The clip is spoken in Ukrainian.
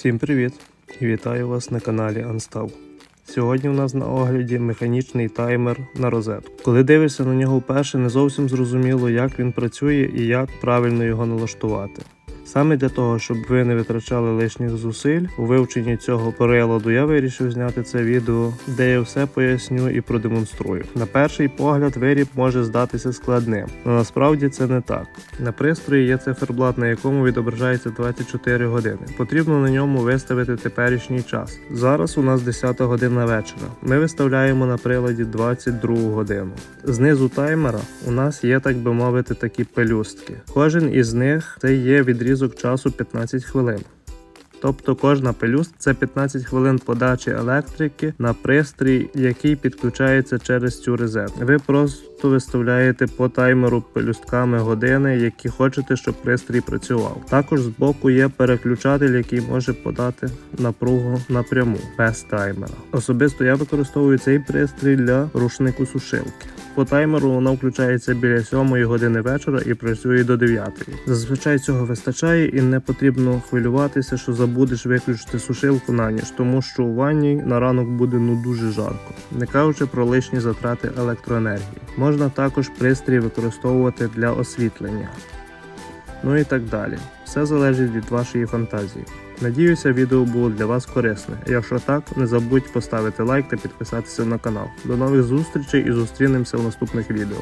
Всім привіт! І Вітаю вас на каналі Анстав. Сьогодні у нас на огляді механічний таймер на розетку. Коли дивишся на нього вперше, не зовсім зрозуміло, як він працює і як правильно його налаштувати. Саме для того, щоб ви не витрачали лишніх зусиль у вивченні цього приладу, я вирішив зняти це відео, де я все поясню і продемонструю. На перший погляд виріб може здатися складним, але насправді це не так. На пристрої є циферблат, на якому відображається 24 години. Потрібно на ньому виставити теперішній час. Зараз у нас 10 година вечора. Ми виставляємо на приладі 22 годину. Знизу таймера у нас є, так би мовити, такі пелюстки. Кожен із них це є відрізок часу 15 хвилин. Тобто кожна пелюстка це 15 хвилин подачі електрики на пристрій, який підключається через цю розетку. Ви просто виставляєте по таймеру пелюстками години, які хочете, щоб пристрій працював. Також збоку є переключатель, який може подати напругу напряму без таймера. Особисто я використовую цей пристрій для рушнику сушилки. По таймеру вона включається біля 7 години вечора і працює до 9. Зазвичай цього вистачає і не потрібно хвилюватися, що забудеш виключити сушилку на ніч, тому що у ванні на ранок буде ну дуже жарко, не кажучи про лишні затрати електроенергії. Можна також пристрій використовувати для освітлення. Ну і так далі. Все залежить від вашої фантазії. Надіюся, відео було для вас корисне. Якщо так, не забудь поставити лайк та підписатися на канал. До нових зустрічей і зустрінемося в наступних відео.